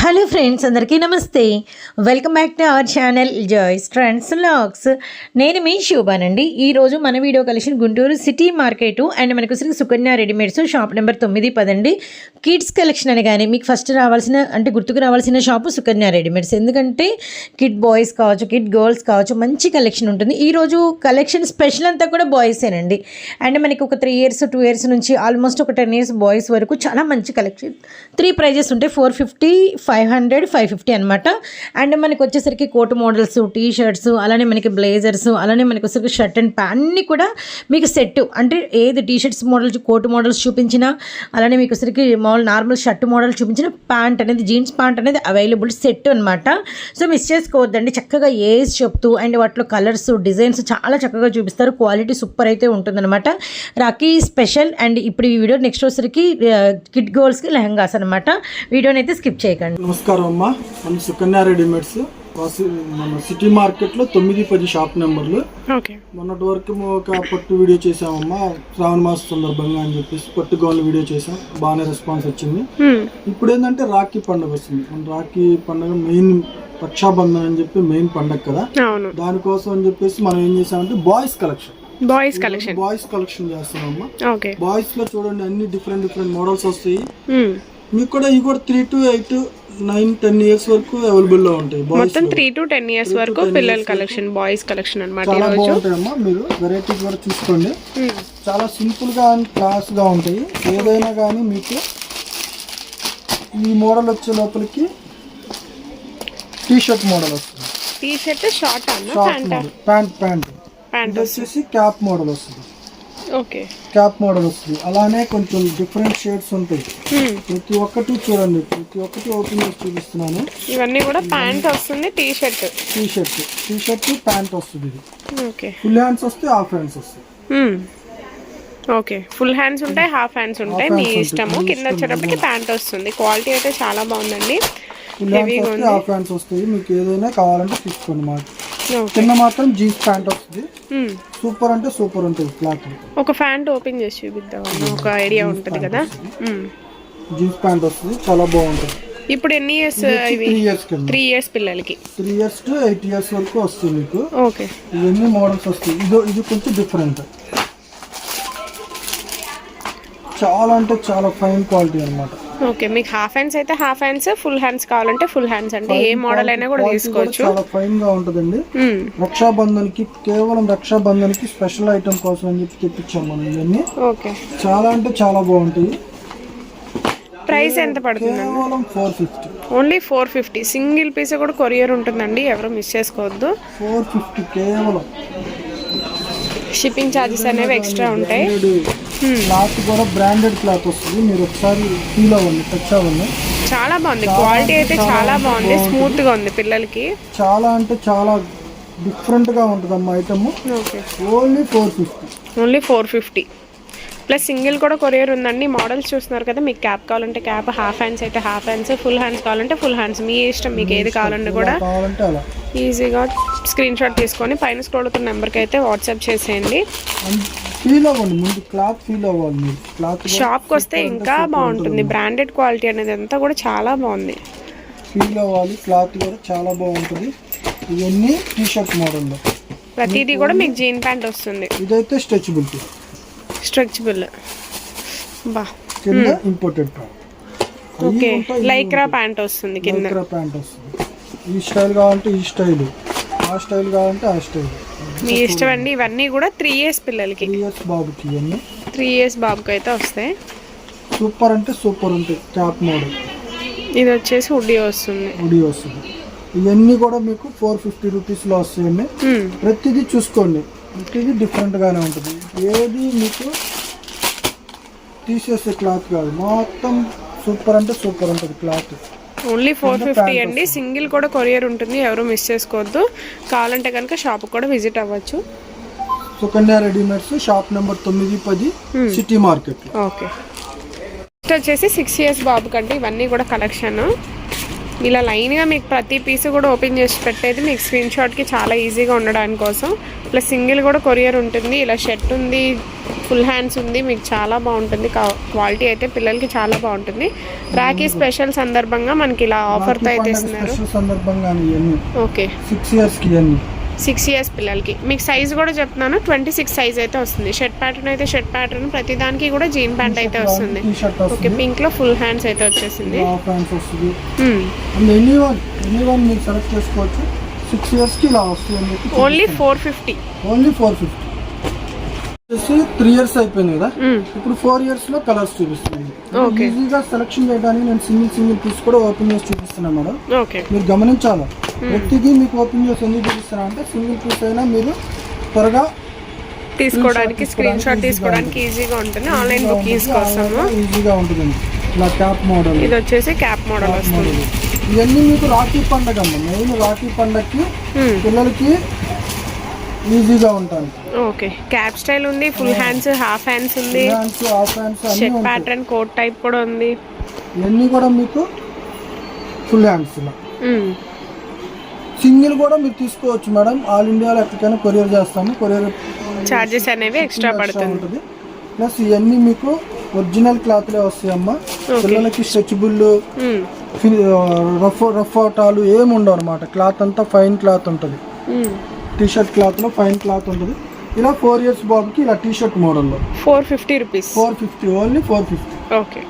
Hello friends అందరికీ నమస్తే. Welcome back to our channel joys trends logs నేను మీ శోభానండి. ఈరోజు మన video collection Guntur city market and మనకు Shri Sukanya readymades shop number తొమ్మిది పదండి. కిడ్స్ కలెక్షన్ అని కానీ మీకు ఫస్ట్ రావాల్సిన అంటే గుర్తుకు రావాల్సిన షాపు సుకన్య రెడీమేడ్స్. ఎందుకంటే కిడ్ బాయ్స్ కావచ్చు కిడ్ గర్ల్స్ కావచ్చు మంచి కలెక్షన్ ఉంటుంది. ఈరోజు కలెక్షన్ స్పెషల్ అంతా కూడా బాయ్సేనండి అండ్ మనకి ఒక త్రీ ఇయర్స్ టూ ఇయర్స్ నుంచి ఆల్మోస్ట్ ఒక టెన్ ఇయర్స్ బాయ్స్ వరకు చాలా మంచి కలెక్షన్. త్రీ ప్రైజెస్ ఉంటాయి four fifty five hundred five fifty అనమాట అండ్ మనకి వచ్చేసరికి కోట్ మోడల్స్ టీ షర్ట్స్ అలానే మనకి బ్లేజర్స్ అలానే మనకి వచ్చేసరికి షర్ట్ అండ్ ప్యాంట్ అన్నీ కూడా మీకు సెట్. అంటే ఏది T shirts models coat models చూపించినా అలానే మీకు వచ్చరికి మామూలు నార్మల్ షర్ట్ మోడల్ చూపించిన ప్యాంట్ అనేది జీన్స్ ప్యాంట్ అనేది అవైలబుల్ సెట్ అనమాట సో మిస్ చేసుకోవద్దండి. చక్కగా ఏజ్ చెప్తూ అండ్ వాటిలో కలర్స్ డిజైన్స్ చాలా చక్కగా చూపిస్తారు. క్వాలిటీ సూపర్ అయితే ఉంటుందన్నమాట. రాఖీ స్పెషల్ అండ్ ఇప్పుడు ఈ వీడియో నెక్స్ట్ వచ్చరికి కిడ్ గోల్స్కి లెహంగాస్ అనమాట వీడియోని అయితే స్కిప్ చేయకండి. నమస్కారం అమ్మా. మన సుకన్య రెడీమేడ్స్ మన సిటీ మార్కెట్లో తొమ్మిది పది షాప్ నెంబర్లు. మొన్నటి వరకు ఒక పట్టు వీడియో చేసామమ్మా శ్రావణ మాస సందర్భంగా అని చెప్పేసి పట్టు గౌన్లు వీడియో చేసాం బాగానే రెస్పాన్స్ వచ్చింది. ఇప్పుడు ఏంటంటే రాఖీ పండుగ వస్తుంది. మన రాఖీ పండుగ మెయిన్ రక్షాబంధన్ అని చెప్పి మెయిన్ పండుగ కదా. దానికోసం అని చెప్పేసి మనం ఏం చేసామంటే boys collection. Boys collection. Boys collection చేస్తున్నామమ్మా. బాయ్స్లో చూడండి అన్ని డిఫరెంట్ డిఫరెంట్ మోడల్స్ వస్తాయి. మీకు కూడా ఇవి కూడా three to eight nine ten years వరకు అవైలబుల్లో. ఉంటాయి మొత్తం త్రీ టు టెన్ ఇయర్స్ వరకు పిల్లల కలెక్షన్ బాయ్స్ కలెక్షన్ అనమాట చాలా బాగుంటాయమ్మా మీరు వెరైటీస్ కూడా చూసుకోండి. చాలా సింపుల్గా క్లాస్గా ఉంటాయి. ఏదైనా కానీ మీకు ఈ మోడల్ వచ్చే లోపలికి టీ షర్ట్ మోడల్ వస్తుంది. T shirt short pant? Pant pant. వచ్చేసి క్యాప్ మోడల్ వస్తుంది. ఓకే. క్యాప్ మోడల్ వస్తుంది. అలానే కొంచెం డిఫరెంట్ షేడ్స్ ఉంటాయి. ప్రతి ఒక్కటి చూడండి. ప్రతి ఒక్కటి ఓపెన్ చేసి చూపిస్తున్నాను. ఇవన్నీ కూడా ప్యాంట్ వస్తుంది T shirt T shirt T shirt pant వస్తుంది ఇది. ఓకే. ఫుల్ హ్యాండ్స్ వస్తే హాఫ్ హ్యాండ్స్ వస్తాయి ఓకే. ఫుల్ హ్యాండ్స్ ఉంటాయి హాఫ్ హ్యాండ్స్ ఉంటాయి. మీ ఇష్టము. కింద వచ్చేటప్పటికి ప్యాంట్ వస్తుంది. క్వాలిటీ అయితే చాలా బాగుందండి. హ్యాండ్స్ వస్తే హాఫ్ హ్యాండ్స్ వస్తాయి. మీకు ఏదైనా కావాలంటే తీసుకోండి మాట ఓకే కింద మాత్రం జీన్స్ ప్యాంట్ వస్తుంది. సూపర్ అంటే సూపర్ ఉంటుంది క్లాత్. ఒక ప్యాంట్ ఓపెన్ చేసి చూపిద్దాం. ఒక ఐడియా ఉంటుంది కదా. జీన్స్ ప్యాంట్ వస్తుంది. చాలా బాగుంటుంది. ఇప్పుడు ఎన్ని years three years three years పిల్లలకి. Three years to eight years వరకు వస్తుంది మీకు. ఓకే. ఇవన్నీ మోడల్స్ వస్తాయి. ఇది ఇది కొంచెం డిఫరెంట్ చాలా అంటే చాలా ఫైన్ క్వాలిటీ అన్నమాట. ఓకే మీకు హాఫ్ హ్యాండ్స్ అయితే హాఫ్ హ్యాండ్స్ ఫుల్ హ్యాండ్స్ కావాలంటే ఫుల్ హ్యాండ్స్ అంటే ఏ మోడల్ అయినా కూడా తీసుకోవచ్చు. చాలా ఫైన్గా ఉంటుందండి. మ్మ్. రక్షాబంధన్కి కేవలం రక్షాబంధన్కి స్పెషల్ ఐటమ్ కోసం అని చెప్పి తెప్పించాం మనం ఇవన్నీ. ఓకే. చాలా అంటే చాలా బాగుంటాయి. ప్రైస్ ఎంత పడుతుంది only four fifty single piece కూడా కొరియర్ ఉంటుందండి ఎవరు మిస్ చేసుకోవద్దు. ఫోర్ ఫిఫ్టీ కేవలం. షిప్పింగ్ ఛార్జెస్ అనేవి ఎక్స్ట్రా ఉంటాయి. క్లాత్ కూడా బ్రాండెడ్ క్లాత్ వస్తుంది. మీరు ఒకసారి ఫీల్ అవ్వండి టచ్ అవ్వండి. చాలా బాగుంది. క్వాలిటీ అయితే చాలా బాగుంది. స్మూత్గా ఉంది పిల్లలకి. చాలా అంటే చాలా డిఫరెంట్గా ఉంటుంది అమ్మ item only four fifty only four fifty plus single కూడా కొరియర్ ఉందండి. మోడల్స్ చూస్తున్నారు కదా మీకు క్యాప్ కావాలంటే క్యాప్ హాఫ్ హ్యాండ్స్ అయితే హాఫ్ హ్యాండ్స్ ఫుల్ హ్యాండ్స్ కావాలంటే ఫుల్ హ్యాండ్స్ మీ ఇష్టం మీకు ఏది కావాలంటే కూడా ఈజీగా స్క్రీన్ షాట్ తీసుకొని పైన స్క్రోల్ అవుతున్న నెంబర్కి అయితే వాట్సాప్ చేసేయండి. ఫీల్ అవ్వండి ముందు క్లాత్ ఫీల్ అవ్వాలి మీరు. క్లాత్ షాప్కి వస్తే ఇంకా బాగుంటుంది. బ్రాండెడ్ క్వాలిటీ అనేది అంతా కూడా చాలా బాగుంది. ఫీల్ అవ్వాలి క్లాత్ కూడా చాలా బాగుంటుంది. ఇవన్నీ టీ షర్ట్ మోడల్లో ప్రతిదీ కూడా మీకు జీన్ ప్యాంట్ వస్తుంది. ఇదైతే స్ట్రెచబిలిటీ స్ట్రెచబుల్ బా. కింద imported pant okay lycra pant వస్తుంది కింద. మైక్రో ప్యాంట్ వస్తుంది. ఈ స్టైల్ కావాలంటే ఈ స్టైల్ ఆ స్టైల్ కావాలంటే ఆ స్టైల్ మీ ఇష్టం అండి ఇవన్నీ కూడా త్రీ ఇయర్స్ పిల్లలకి. త్రీ ఇయర్స్ బాబుకి ఇవన్నీ. త్రీ ఇయర్స్ బాబుకి అయితే వస్తాయి. సూపర్ అంటే సూపర్ ఉంటాయి. క్యాప్ మోడల్ ఇది వచ్చేసి హుడ్డీ వస్తుంది. ఉడి వస్తుంది. ఇవన్నీ కూడా మీకు ఫోర్ ఫిఫ్టీ రూపీస్లో వస్తాయండి. మ్మ్. ప్రతిదీ చూసుకోండి. ప్రతిదీ డిఫరెంట్గానే ఉంటుంది. ఏది మీకు తీసేసే క్లాత్ కాదు. మొత్తం సూపర్ అంటే సూపర్ ఉంటుంది క్లాత్ ఓన్లీ ఫోర్ ఫిఫ్టీ అండి. సింగిల్ కూడా కొరియర్ ఉంటుంది. ఎవరు మిస్ చేసుకోవద్దు. కావాలంటే కనుక షాప్ కూడా విజిట్ అవ్వచ్చు. సుకన్య రెడీమేడ్స్ షాప్ నెంబర్ తొమ్మిది పది సిటీ మార్కెట్ ఓకే నెక్స్ట్ వచ్చేసి సిక్స్ ఇయర్స్ బాబు కంటే ఇవన్నీ కూడా కలెక్షన్ ఇలా లైన్గా మీకు ప్రతి పీస్ కూడా ఓపెన్ చేసి పెట్టేది మీకు స్క్రీన్ షాట్కి చాలా ఈజీగా ఉండడానికి కోసం. ప్లస్ సింగిల్ కూడా కొరియర్ ఉంటుంది. ఇలా షర్ట్ ఉంది ఫుల్ హ్యాండ్స్ ఉంది మీకు చాలా బాగుంటుంది. క్వాలిటీ అయితే పిల్లలకి చాలా బాగుంటుంది. రాఖీ స్పెషల్ సందర్భంగా మనకి ఇలా ఆఫర్తో అయితే ఇస్తున్నారు. Okay. Six years six years పిల్లలకి. మీకు సైజ్ కూడా చెప్తున్నాను ట్వంటీ సిక్స్ సైజ్ అయితే వస్తుంది. షర్ట్ ప్యాటర్న్ అయితే షర్ట్ ప్యాటర్న్ ప్రతి దానికి కూడా జీన్ ప్యాంట్ అయితే వస్తుంది. ఓకే పింక్లో ఫుల్ హ్యాండ్స్ అయితే వచ్చేసింది. Hmm. Only four fifty only four fifty వచ్చేసి త్రీ ఇయర్స్ అయిపోయింది కదా? ఇప్పుడు ఫోర్ ఇయర్స్లో కలర్స్ Okay. ఈజీగా సెలెక్షన్ చేయడానికి నేను సింగిల్ సింగిల్ పీస్ కూడా ఓపెన్ చేసి చూపిస్తున్నాను మేడం. మీరు గమనించాలి. ప్రతిదీ మీకు ఓపెన్ చేసి ఎందుకు చూపిస్తున్నా అంటే సింగిల్ పీస్ అయినా మీరు త్వరగా తీసుకోవడానికి స్క్రీన్ షాట్ తీసుకోవడానికి ఈజీగా ఉంటుంది. ఆన్లైన్ బుకింగ్స్ కోసము ఈజీగా ఉంటుందండి. ఇలా క్యాప్ మోడల్ ఇది వచ్చేసి క్యాప్ మోడల్ వస్తుంది. ఇవన్నీ మీకు రాఖీ పండగ మెయిన్ రాఖీ పండగకి. పిల్లలకి ఈజీగా ఉంటాను ఓకే. క్యాప్ స్టైల్ ఉంది ఫుల్ హ్యాండ్స్ హాఫ్ హ్యాండ్స్ ఉంది. హ్యాండ్స్ హాఫ్ హ్యాండ్స్ అన్నీ షర్ట్ ప్యాటర్న్ కోట్ టైప్ కూడా ఉంది. ఇవన్నీ కూడా మీకు ఫుల్ హ్యాండ్స్. సింగిల్ కూడా మీరు తీసుకోవచ్చు మేడం. ఆల్ ఇండియాలో ఎక్కడికైనా కొరియర్ చేస్తాము. కొరియర్ చార్జెస్ అనేవి ఎక్స్ట్రా పడుతుంది. ఉంటుంది. ప్లస్ ఇవన్నీ మీకు ఒరిజినల్ క్లాత్లే వస్తాయి అమ్మ పిల్లలకి స్ట్రెచబుల్. రఫ్ రఫ్ అవటాలు ఏమి ఉండవు అనమాట క్లాత్ అంతా ఫైన్ క్లాత్ ఉంటుంది. మ్మ్. టీ షర్ట్ క్లాత్లో ఫైన్ క్లాత్ ఉంటుంది. ఇలా ఫోర్ ఇయర్స్ బాబుకి ఇలా టీ షర్ట్ మోడల్లో. Four fifty rupees. Four fifty only four fifty. Okay.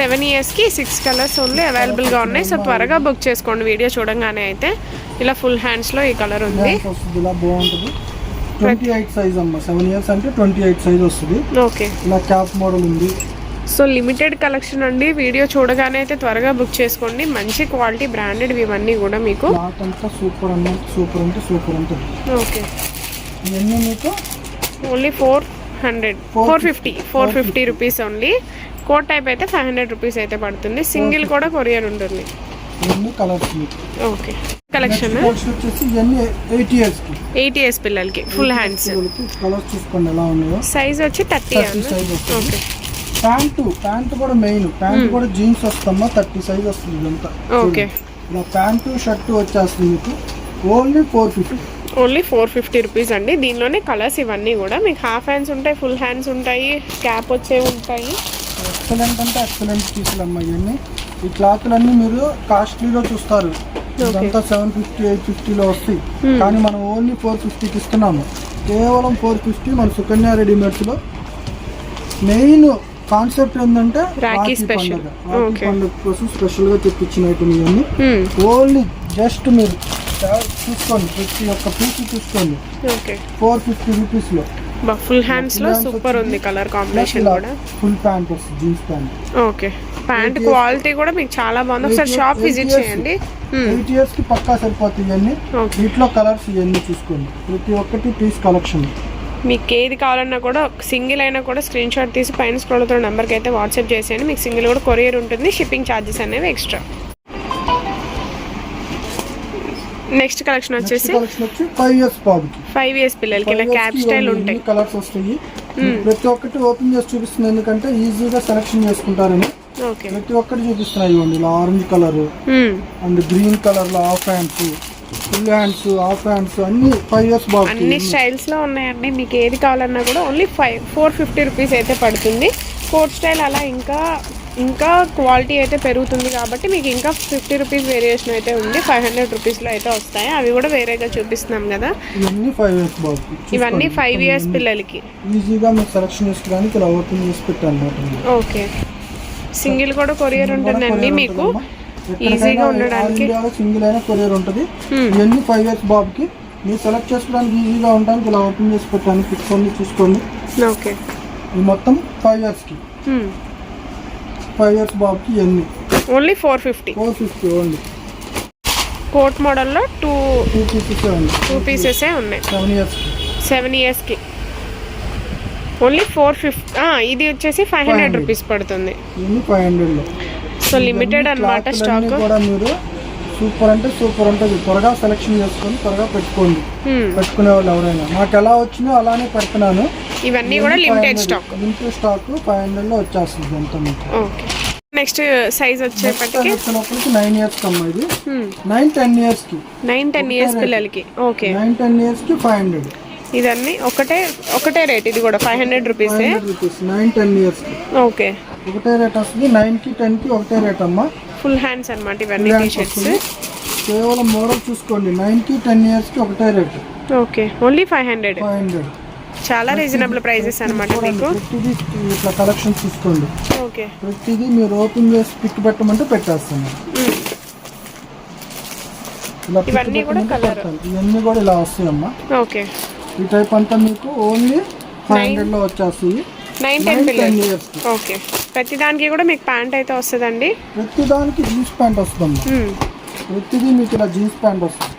Seven ఇయర్స్కి సిక్స్ కలర్స్ ఓన్లీ అవైలబుల్గా ఉన్నాయి. సో త్వరగా బుక్ చేసుకోండి. వీడియో చూడంగానే అయితే ఇలా ఫుల్ హ్యాండ్స్లో ఈ కలర్ ఉంది. ఇలా బాగుంటుంది. ట్వంటీ ఎయిట్ సైజ్ అమ్మ. సెవెన్ ఇయర్స్ అంటే ట్వంటీ ఎయిట్ సైజ్ వస్తుంది. ఓకే. ఇలా క్యాప్ మోడల్ ఉంది. సో లిమిటెడ్ కలెక్షన్ అండి. వీడియో చూడగానే అయితే త్వరగా బుక్ చేసుకోండి. మంచి క్వాలిటీ బ్రాండెడ్ ఇవన్నీ కూడా మీకు సూపర్ సూపర్ అంటే సూపర్ ఉంటుంది. ఓకే. ఇవన్నీ మీకు only four hundred four fifty four fifty. Rupees only. Coat type అయితే ఫైవ్ హండ్రెడ్ రూపీస్ అయితే పడుతుంది. సింగిల్ కూడా కొరియర్ ఉంటుంది. ఓకే. కలెక్షన్ ఎయిట్ ఇయర్స్ పిల్లలకి ఫుల్ హ్యాండ్స్. సైజ్ వచ్చి థర్టీ ఓకే. ప్యాంటు ప్యాంటు కూడా మెయిన్. ప్యాంట్ కూడా జీన్స్ వస్తామా? థర్టీ సైజ్ వస్తుంది ఇదంతా. ఓకే. ఇలా ప్యాంటు షర్ట్ వచ్చేస్తుంది మీకు. Only four fifty. Only four fifty rupees అండి. దీనిలోనే కలర్స్ ఇవన్నీ కూడా. మీకు హాఫ్ హ్యాండ్స్ ఉంటాయి ఫుల్ హ్యాండ్స్ ఉంటాయి క్యాప్ వచ్చేవి ఉంటాయి. ఎక్సలెంట్ అంటే ఎక్సలెంట్ పీసులు అమ్మా ఇవన్నీ. ఈ క్లాత్లన్నీ మీరు కాస్ట్లీలో చూస్తారు. ఇదంతా సెవెన్ ఫిఫ్టీ ఎయిట్ ఫిఫ్టీలో వస్తాయి. కానీ మనం ఓన్లీ ఫోర్ ఫిఫ్టీకి ఇస్తున్నాము. కేవలం ఫోర్ ఫిఫ్టీ మన సుకన్య రెడీమేడ్స్లో మెయిన్ కాన్సెప్ట్ ఏంటంటే రాఖీ special. పండుగ. కోసం స్పెషల్గా తెప్పించిన ఐటమ్ ఇవన్నీ. ఓన్లీ జస్ట్ మీరు చూసుకోండి ప్రతి ఒక్క పీస్ చూసుకోండి. ఓకే. ఫోర్ ఫిఫ్టీ రూపీస్లో ఫుల్ హ్యాండ్స్లో సూపర్ ఉంది కలర్ కాంబినేషన్ కూడా. ఫుల్ ప్యాంట్ వస్తుంది jeans pant. Okay. Pant quality కూడా మీకు చాలా బాగుంది. ఒకసారి షాప్ విజిట్ చేయండి. ఎయిట్ ఇయర్స్కి పక్కా సరిపోతాయి ఇవన్నీ. వీటిలో కలర్స్ ఇవన్నీ చూసుకోండి. ప్రతి ఒక్కటి పీస్ కలెక్షన్. మీకు ఏది కావాలన్నా కూడా సింగిల్ అయినా కూడా స్క్రీన్ షాట్ తీసి పైన స్క్రోల్ అవుతున్న నెంబర్కి అయితే వాట్సాప్ చేసేయండి మీకు సింగిల్ కూడా కొరియర్ ఉంటుంది. షిప్పింగ్ ఛార్జెస్ అనేవి ఎక్స్ట్రా. నెక్స్ట్ కలెక్షన్ వచ్చేసి ఫైవ్ ఇయర్స్ బాబుకి ఫైవ్ ఇయర్స్ పిల్లలకి ఇలా క్యాప్ స్టైల్ ఉంటాయి. కలర్స్ వస్తాయి. ప్రతి ఒక్కటి ఓపెన్ చేసి చూపిస్తుంది. ఎందుకంటే ఈజీగా సెలెక్షన్ చేసుకుంటారని. ఓకే ప్రతి ఒక్కటి చూపిస్తున్నాయి ఇవ్వండి ఇలా orange colour Hmm. And green కలర్లో half hands full hands half hands అన్ని ఫైవ్ ఇయర్స్ బాబుకి అన్ని స్టైల్స్లో ఉన్నాయండి. మీకు ఏది కావాలన్నా కూడా only five four fifty rupees అయితే పడుతుంది. కోట్ స్టైల్ అలా ఇంకా ఇంకా క్వాలిటీ అయితే పెరుగుతుంది కాబట్టి మీకు ఇంకా ఫిఫ్టీ రూపీస్ వేరియేషన్ అయితే ఉంది. ఫైవ్ హండ్రెడ్ రూపీస్లో అయితే వస్తాయి. అవి కూడా వేరేగా చూపిస్తున్నాం కదా. ఇవన్నీ ఫైవ్ ఇయర్స్ ఇవన్నీ ఫైవ్ ఇయర్స్ పిల్లలకి. ఈజీగా మీరు సెలెక్షన్ చేసుకోవడానికి ఇలా ఓపెన్ చేసి పెట్టాను అనమాట ఓకే. సింగిల్ కూడా కొరియర్ ఉంటుందండి మీకు. ఈజీగా ఉండడానికి. సింగిల్ అయినా కొరియర్ ఉంటుంది. ఇవన్నీ ఫైవ్ ఇయర్స్ బాబుకి. మీరు సెలెక్ట్ చేసుకోవడానికి ఈజీగా ఉండడానికి ఇలా ఓపెన్ చేసి పెట్టాను పిక్స్ అన్ని చూసుకోండి. ఓకే. ఇది మొత్తం ఫైవ్ ఇయర్స్కి ఫైవ్ ఇయర్స్ బాబుకి ఇవన్నీ. Only four fifty four fifty only. Coat మోడల్లో టూ టూ పీసెస్ టూ పీసెసే ఉన్నాయి. సెవెన్ ఇయర్స్కి సెవెన్ ఇయర్స్కి ఓన్లీ ఫోర్ ఫిఫ్టీ ఇది వచ్చేసి ఫైవ్ హండ్రెడ్ రూపీస్ పడుతుంది. ఫైవ్ హండ్రెడ్లో సో లిమిటెడ్ అనమాట స్టాక్ కూడా మీరు సూపర్ అంటే సూపర్ ఉంటుంది త్వరగా సెలెక్షన్ చేసుకొని త్వరగా పెట్టుకోండి. పెట్టుకునే వాళ్ళు ఎవరైనా. నాకు ఎలా వచ్చినాయో అలానే పెడుతున్నాను. ఇవన్నీ కూడా limited stock limited stock five హండ్రెడ్లో వచ్చేస్తుంది అంతా మీకు. నెక్స్ట్ సైజ్ వచ్చేపటికి వచ్చినప్పటికి నైన్ ఇయర్స్ అమ్మా ఇది. నైన్ టెన్ ఇయర్స్కి. నైన్ టెన్ ఇయర్స్ పిల్లలకి. ఓకే. నైన్ టెన్ ఇయర్స్కి ఫైవ్ హండ్రెడ్ ఇదన్నీ ఒకటే ఒకటే రేట్ ఇది కూడా ఫైవ్ హండ్రెడ్ రూపీసే hundred nine ten years okay. ఒకటే రేట్ వస్తుంది నైన్కి టెన్కి ఒకటే రేట్ అమ్మా. ఫుల్ హ్యాండ్స్ అన్నమాట ఇవన్నీ టీ షర్ట్స్ కేవలం మోడల్ చూసుకోండి నైన్కి టెన్ ఇయర్స్కి ఒకటే rate. Okay only five hundred. Five hundred. చాలా రీజనబుల్ ప్రైజెస్ అన్నమాట మీకు. ప్రతిదీ ఇట్లా కలెక్షన్ చూసుకోండి. ఓకే. ప్రతిదీ మీరు ఓపెన్ చేసి పిక్ పెట్టమంటే పెట్టేస్తాను ఇవన్నీ కూడా. పెడతాను. ఇవన్నీ కూడా ఇలా వస్తాయమ్మా. ఓకే. ఈ టైప్ అంతా మీకు ఓన్లీ ఫైవ్ హండ్రెడ్లో వచ్చేస్తాయి నైన్ టెన్ ఇయర్స్ ఓకే. ప్రతి దానికి కూడా మీకు ప్యాంట్ అయితే వస్తుందండి. ప్రతి దానికి జీన్స్ ప్యాంట్ వస్తుందమ్మా. మ్మ్. ప్రతిదీ మీకు ఇలా జీన్స్ ప్యాంట్ వస్తుంది.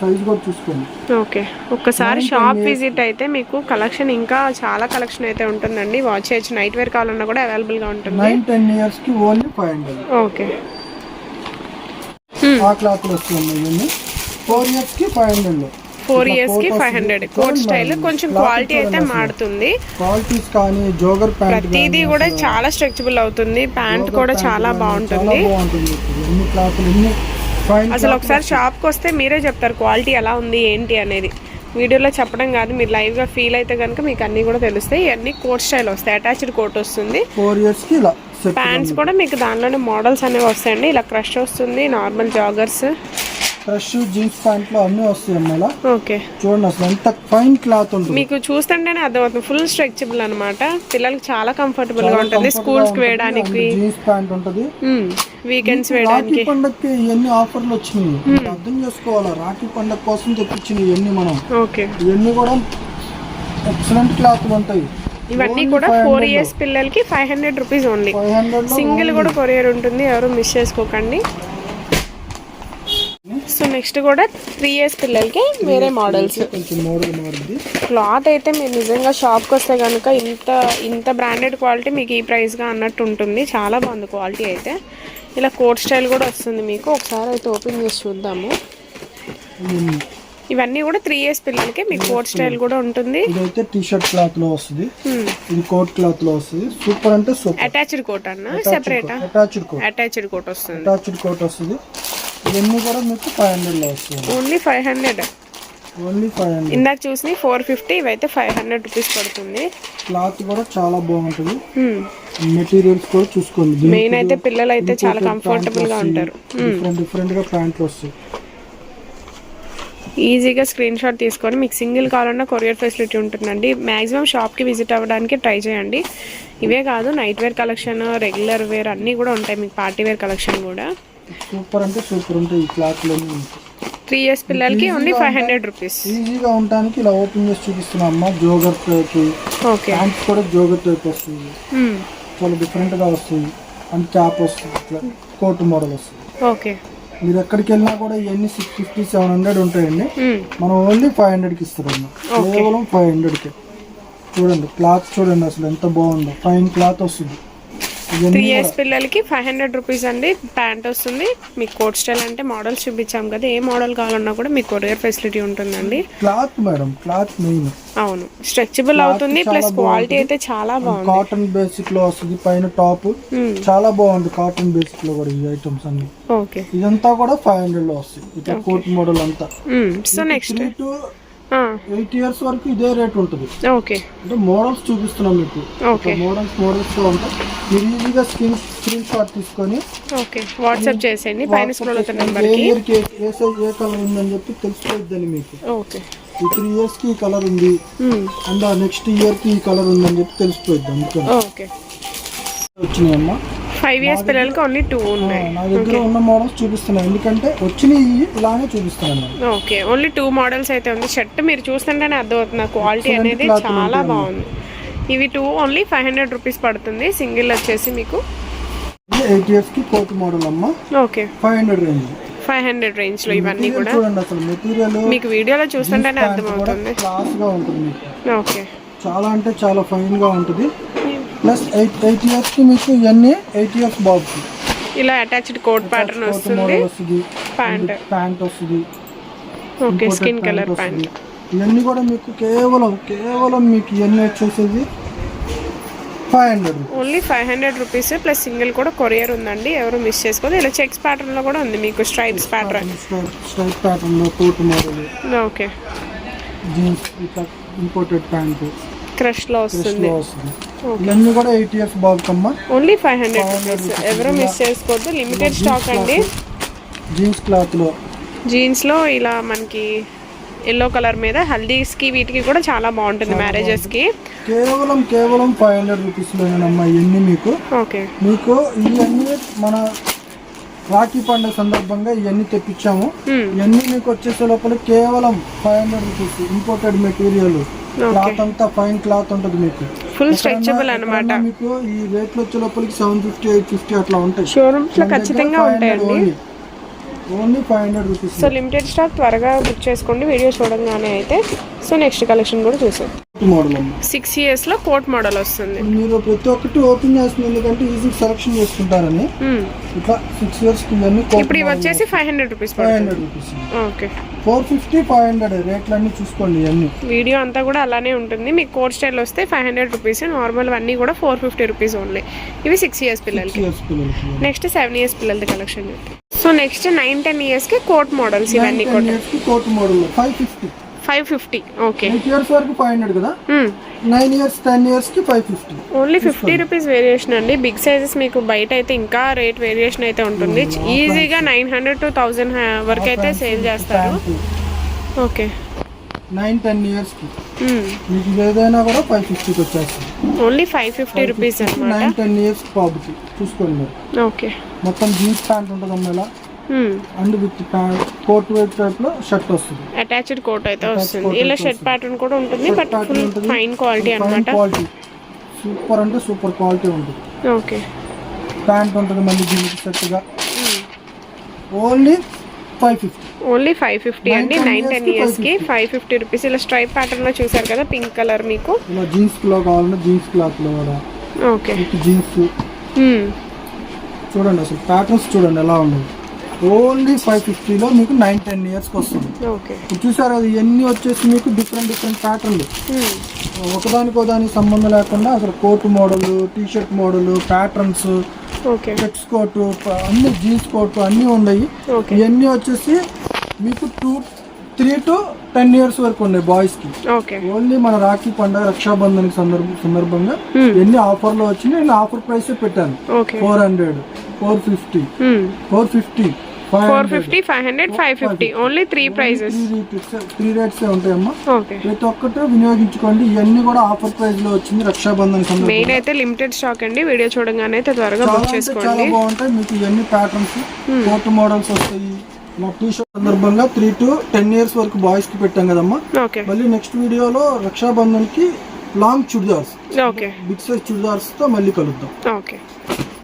సైజ్ కూడా చూసుకోండి. ఓకే. ఒక్కసారి షాప్ విజిట్ అయితే మీకు కలెక్షన్ ఇంకా చాలా కలెక్షన్ అయితే ఉంటుందండి. వాచ్ చేయొచ్చు నైట్ వేర్ కావాలన్నా కూడా అవైలబుల్గా ఉంటుంది. నైన్ టెన్ ఇయర్స్కి ఓన్లీ ఫైవ్ హండ్రెడ్ ఓకే. ఆ క్లాత్ వస్తుంది ఇవన్నీ. ఫోర్ ఇయర్స్కి ఫైవ్ హండ్రెడ్ ఫోర్ ఇయర్స్కి ఫైవ్ హండ్రెడ్ కోట్ స్టైల్ కొంచెం క్వాలిటీ అయితే మారుతుంది. క్వాలిటీస్ కానీ జోగర్ ప్యాంట్ ప్రతిదీ కూడా చాలా స్ట్రెచబుల్ అవుతుంది. ప్యాంట్ కూడా చాలా బాగుంటుంది. అసలు ఒకసారి షాప్కి వస్తే మీరే చెప్తారు క్వాలిటీ ఎలా ఉంది ఏంటి అనేది. వీడియోలో చెప్పడం కాదు మీరు లైవ్గా ఫీల్ అయితే కనుక మీకు అన్నీ కూడా తెలుస్తాయి. ఇవన్నీ కోట్ స్టైల్ వస్తాయి. అటాచ్డ్ కోట్ వస్తుంది. ఫోర్ ఇయర్స్కి ఇలా ప్యాంట్స్ కూడా మీకు దానిలోనే మోడల్స్ అనేవి వస్తాయండి. ఇలా క్రష్ వస్తుంది. నార్మల్ జాగర్స్ ఫ్రెష్ జీన్స్ ప్యాంట్లు అన్నీ వస్తాయి ఓకే. చూడండి అసలు ఎంత ఫైన్ క్లాత్ ఉంటుంది. మీకు చూస్తుంటేనే అర్థమవుతుంది. ఫుల్ స్ట్రెచబుల్ అనమాట పిల్లలకి చాలా కంఫర్టబుల్గా ఉంటుంది. స్కూల్స్కి వేయడానికి. జీన్స్ ప్యాంట్ ఉంటుంది. వీకెండ్స్ రాఖీ వేయడానికి. పండగకి ఇవన్నీ ఆఫర్లు వచ్చినాయి? మీరు అర్థం చేసుకోవాలా? రాఖీ పండగ కోసం తెప్పించినవి ఇవన్నీ మనం? ఓకే. ఇవన్నీ కూడా ఎక్సలెంట్ క్లాత్లు ఉంటాయి. ఇవన్నీ కూడా ఫోర్ ఇయర్స్ పిల్లలకి five hundred rupees only single కూడా కొరియర్ ఉంటుంది. ఎవరు మిస్ చేసుకోకండి. సో నెక్స్ట్ కూడా త్రీ ఇయర్స్ పిల్లలకి వేరే మోడల్స్ క్లాత్ అయితే మీరు నిజంగా షాప్కి వస్తే కనుక ఇంత ఇంత బ్రాండెడ్ క్వాలిటీ మీకు ఈ ప్రైస్గా అన్నట్టు ఉంటుంది. చాలా బాగుంది క్వాలిటీ అయితే. ఇలా కోట్ స్టైల్ కూడా వస్తుంది మీకు. ఒకసారి అయితే ఓపెన్ చేసి చూద్దాము. ఇవన్నీ. ఇవన్నీ కూడా త్రీ ఇయర్స్ పిల్లలకి మీకు కోట్ స్టైల్ కూడా ఉంటుంది. ఇదైతే టీ షర్ట్ క్లాత్లో వస్తుంది. ఇది కోట్ క్లాత్లో వస్తుంది. సూపర్ అంటే సూపర్ అటాచ్డ్ కోట్ అన్న? సెపరేటా అటాచ్డ్ కోట్ అటాచ్డ్ కోట్ వస్తుంది. అటాచ్డ్ కోట్ వస్తుంది. ఇవన్నీ కూడా మీకు ఫైవ్ హండ్రెడ్లో వస్తుంది. Only five hundred only five hundred ఇందాక చూసి ఫోర్ ఫిఫ్టీ ఇవైతే ఫైవ్ హండ్రెడ్ రూపీస్ పడుతుంది. క్లాత్ కూడా చాలా బాగుంటుంది. మెటీరియల్స్ కూడా చూసుకోండి. మెయిన్ అయితే పిల్లలు అయితే చాలా కంఫర్టబుల్గా ఉంటారు. డిఫరెంట్ డిఫరెంట్గా ప్యాంట్లు వస్తాయి. ఈజీగా స్క్రీన్ షాట్ తీసుకొని మీకు సింగిల్ కావాలన్నా కొరియర్ ఫెసిలిటీ ఉంటుందండి. మ్యాక్సిమం షాప్కి విజిట్ అవ్వడానికి ట్రై చేయండి. ఇవే కాదు night wear collection regular wear అన్నీ కూడా ఉంటాయి. మీకు పార్టీ వేర్ కలెక్షన్ కూడా. సూపర్ అంటే సూపర్ ఉంటాయి ఈ క్లాత్లు త్రీ ఇయర్స్ పిల్లలకి ఓన్లీ ఫైవ్ హండ్రెడ్ రూపీస్ ఈజీగా ఉండడానికి ఇలా ఓపెన్ చేసి చూపిస్తున్నా అమ్మ జోగర్ టైప్ ఓకే ప్యాంట్స్ కూడా జోగర్ టైప్ వస్తుంది. చాలా డిఫరెంట్గా వస్తుంది. అండ్ క్యాప్ వస్తుంది కోట్ మోడల్ వస్తుంది. ఓకే మీరు ఎక్కడికి వెళ్ళినా కూడా ఇవన్నీ సిక్స్ ఫిఫ్టీ సెవెన్ హండ్రెడ్ ఉంటాయండి. మనం ఓన్లీ ఫైవ్ హండ్రెడ్కి ఇస్తారమ్మా. కేవలం ఫైవ్ హండ్రెడ్కి చూడండి క్లాత్ చూడండి అసలు ఎంత బాగుందో. ఫైన్ క్లాత్ వస్తుంది. త్రీ ఇయర్స్ పిల్లలకి ఫైవ్ హండ్రెడ్ రూపీస్ అండి. ప్యాంట్ వస్తుంది. మీకు కోట్ స్టైల్ అంటే మోడల్స్ చూపించాం కదా. ఏ మోడల్ కావాలన్నా కూడా మీకు కొరియర్ ఫెసిలిటీ ఉంటుందండి. క్లాత్ మేడం క్లాత్ మెయిన్ అవును. స్ట్రెచబుల్ అవుతుంది ప్లస్ క్వాలిటీ అయితే చాలా బాగుంది. కాటన్ బేసిక్లో వస్తుంది పైన టాప్ చాలా బాగుంది కాటన్ బేసిక్లో కూడా ఈ ఐటమ్స్ అన్ని. ఓకే ఇదంతా కూడా ఫైవ్ హండ్రెడ్లో వస్తుంది. ఇట్లా కోట్ మోడల్ అంతా. సో నెక్స్ట్ ఎయిట్ ఇయర్స్ వరకు ఇదే రేట్ ఉంటుంది. ఓకే అంటే మోడల్స్ చూపిస్తున్నాం మీకు. ఓకే మోడల్స్ మోడల్స్ ఉంటాయి మీరు ఈజీగా స్క్రీన్ స్క్రీన్ షాట్ తీసుకొని ఓకే వాట్సాప్ చేసేయండి. పైన స్క్రోల్ అవుతున్న నెంబర్కి. ఏ సైజ్ ఏ కలర్ ఉందని చెప్పి తెలిసిపోద్దని మీకు. ఓకే. ఈ త్రీ ఇయర్స్కి ఈ కలర్ ఉంది. అండ్ నెక్స్ట్ ఇయర్కి ఈ కలర్ ఉందని చెప్పి తెలిసిపోద్ది అందుకని ఓకే. వచ్చినాయమ్మా. ఫైవ్ ఇయర్స్ పిల్లలకి ఓన్లీ టూ ఉన్నాయి నా దగ్గర ఉన్న మోడల్స్ చూపిస్తున్నాను ఎందుకంటే వచ్చినవి ఇలానే చూపిస్తున్నాను నేను. ఓకే ఓన్లీ టూ మోడల్స్ అయితే ఉంది. షర్ట్ మీరు చూస్తుంటేనే అర్థమవుతుంది. క్వాలిటీ అనేది చాలా బాగుంది. ఇవి two only five hundred rupees పడుతుంది. సింగిల్ వచ్చేసి మీకు ఇది ఎయిట్ ఇయర్స్కి కోట్ మోడల్ అమ్మా. Okay. Five hundred range five hundred రేంజ్లో ఇవన్నీ కూడా. చూడండి అసలు మెటీరియల్ మీకు వీడియోలో చూస్తుంటేనే అర్థమవుతుంది క్లాస్గా ఉంటుంది. ఓకే. చాలా అంటే చాలా ఫైన్గా ఉంటుంది ప్లస్ ఎయిట్ ఎయిట్ ఇయర్స్కి మీకు ఇవన్నీ ఎయిట్ ఇయర్స్ బాబుకి ఇలా అటాచ్డ్ కోట్ ప్యాటర్న్ వస్తుంది. ప్యాంట్ ప్యాంట్ వస్తుంది. ఓకే స్కిన్ కలర్ ప్యాంట్ ఇవన్నీ కూడా మీకు కేవలం కేవలం మీకు ఇవన్నీ వచ్చేసేది five hundred only five hundred rupees plus single కూడా కొరియర్ ఉందండి. ఎవరు మిస్ చేసుకోదు. ఇలా చెక్స్ ప్యాటర్న్లో కూడా ఉంది మీకు స్ట్రైప్స్ ప్యాటర్న్ స్ట్రైప్ ప్యాటర్న్లో coat model okay jeans imported pant వస్తుంది. లో వస్తుంది. ఇవన్నీ కూడా ఎయిట్ ఇయర్స్ బాబుకమ్మా ఓన్లీ ఫైవ్ హండ్రెడ్ రూపీస్ ఎవరు మిస్ చేసుకోవద్దు. లిమిటెడ్ స్టాక్ అండి. జీన్స్ క్లాత్లో. జీన్స్లో ఇలా మనకి ఎల్లో కలర్ మీద హల్దీస్కి వీటికి కూడా చాలా బాగుంటుంది మ్యారేజెస్కి కేవలం కేవలం ఫైవ్ హండ్రెడ్ రూపీస్ లోనేనమ్మా ఇవన్నీ మీకు. ఓకే. మీకు ఇవన్నీ మన రాఖీ పండుగ సందర్భంగా ఇవన్నీ తెప్పించాము. ఇవన్నీ మీకు వచ్చేసే లోపల కేవలం five hundred rupees imported material cloth అంతా ఫైన్ క్లాత్ ఉంటుంది మీకు. ఫుల్ స్ట్రెచబుల్ అనమాట మీకు ఈ రేట్లు వచ్చే లోపలికి సెవెన్ ఫిఫ్టీ ఎయిట్ ఫిఫ్టీ అట్లా ఉంటాయి. షోరూమ్స్లో ఖచ్చితంగా ఉంటాయండి. Only five hundred rupees so limited stock త్వరగా బుక్ చేసుకోండి వీడియో చూడంగానే అయితే. సో నెక్స్ట్ కలెక్షన్ కూడా చూసాం మోడల్ అమ్మా. సిక్స్ ఇయర్స్లో కోట్ మోడల్ వస్తుంది. మీరు ప్రతి ఒక్కటి ఓపెన్ చేస్తుంది ఎందుకంటే ఈజీ సెలెక్షన్ చేసుకుంటారని. Hmm. ఇట్లా సిక్స్ ఇయర్స్కి ఇవన్నీ ఇప్పుడు ఇవి వచ్చేసి five hundred rupees five hundred rupees okay four fifty five hundred రేట్లు అన్ని చూసుకోండి ఇవన్నీ. వీడియో అంతా కూడా అలానే ఉంటుంది. మీకు కోట్ స్టైల్ వస్తే ఫైవ్ హండ్రెడ్ రూపీస్ నార్మల్ అన్నీ కూడా ఫోర్ ఫిఫ్టీ రూపీస్ ఓన్లీ ఇవి సిక్స్ ఇయర్స్ పిల్లలకి. ఇయర్స్ పిల్లలకి. Next seven years పిల్లలది collection so next nine ten ఇయర్స్కి కోట్ మోడల్స్ ఇవన్నీ కూడా. ఇయర్స్కి coat model. Five fifty five fifty okay eight years వరకు ఫైవ్ హండ్రెడ్ కదా. నైన్ ఇయర్స్ టెన్ ఇయర్స్కి five fifty only fifty rupees variation అండి. Big sizes మీకు బయట అయితే ఇంకా రేట్ వేరియేషన్ అయితే ఉంటుంది. ఈజీగా నైన్ హండ్రెడ్ టు థౌజండ్ వరకు అయితే సేల్ చేస్తారు. ఓకే నైన్ టెన్ ఇయర్స్కి. Hmm. మీకు ఏదైనా కూడా ఫైవ్ ఫిఫ్టీకి వచ్చేస్తుంది. Only five fifty rupees nine ten years బాబుకి చూసుకోండి ఓకే మొత్తం జీన్స్ ప్యాంట్ ఉంటుంది అమ్మ. అండ్ విత్ కోట్ వైట్ టైప్లో షర్ట్ వస్తుంది. అటాచ్డ్ కోట్ అయితే వస్తుంది. ఇలా షర్ట్ ప్యాటర్న్ కూడా ఉంటుంది but full. Fine quality fine అనమాట క్వాలిటీ సూపర్ అంటే సూపర్ క్వాలిటీ ఉంటుంది. ఓకే ప్యాంట్ ఉంటుంది మళ్ళీ దీనికి సెట్గా only five fifty only five fifty అండి. నైన్ టెన్ ఇయర్స్కి ఫైవ్ ఫిఫ్టీ రూపీస్ ఇలా స్ట్రైప్ ప్యాటర్న్లో చూసారు కదా పింక్ కలర్ మీకు? ఇలా జీన్స్లో కావాలన్నా జీన్స్ క్లాత్లో కూడా. Okay jeans. చూడండి అసలు ప్యాటర్న్స్ చూడండి ఎలా ఉన్నాయి ఓన్లీ ఫైవ్ ఫిఫ్టీలో మీకు నైన్ టెన్ ఇయర్స్కి వస్తుంది. ఓకే ఇప్పుడు చూసారు అది ఇవన్నీ వచ్చేసి మీకు డిఫరెంట్ డిఫరెంట్ ప్యాటర్న్లు. ఒకదానికి ఒకదానికి సంబంధం లేకుండా అసలు coat model T shirt model patterns coat అన్ని జీన్స్ కోట్ అన్నీ ఉన్నాయి ఇవన్నీ వచ్చేసి మీకు two three to ten years వరకు ఉన్నాయి బాయ్స్కి ఓన్లీ మన రాఖీ పండుగ రక్షాబంధన్ సందర్భ సందర్భంగా. ఎన్ని ఆఫర్లు వచ్చినాయి నేను ఆఫర్ ప్రైస్ పెట్టాను. Four hundred four fifty. Four fifty four fifty five hundred five fifty. Only three prices three rates ఉంటాయమ్మా. ప్రతి ఒక్కటి వినియోగించుకోండి. ఇవన్నీ కూడా ఆఫర్ ప్రైస్లో వచ్చింది రక్షాబంధన్ మెయిన్ అయితే లిమిటెడ్ స్టాక్ అండి. వీడియో చూడగానే అయితే త్వరగా బుక్ అంటే చాలా చేసుకోండి బాగుంటాయి. మీకు ఇవన్నీ ప్యాటర్న్స్. కోట్ మోడల్స్ వస్తాయి. మా టీ షర్ట్ సందర్భంగా త్రీ టు టెన్ ఇయర్స్ వరకు బాయ్స్కి పెట్టాం కదమ్మా. మళ్ళీ నెక్స్ట్ వీడియోలో రక్షాబంధన్కి long churidars okay big size చుడిదార్స్తో మళ్ళీ కలుద్దాం. ఓకే.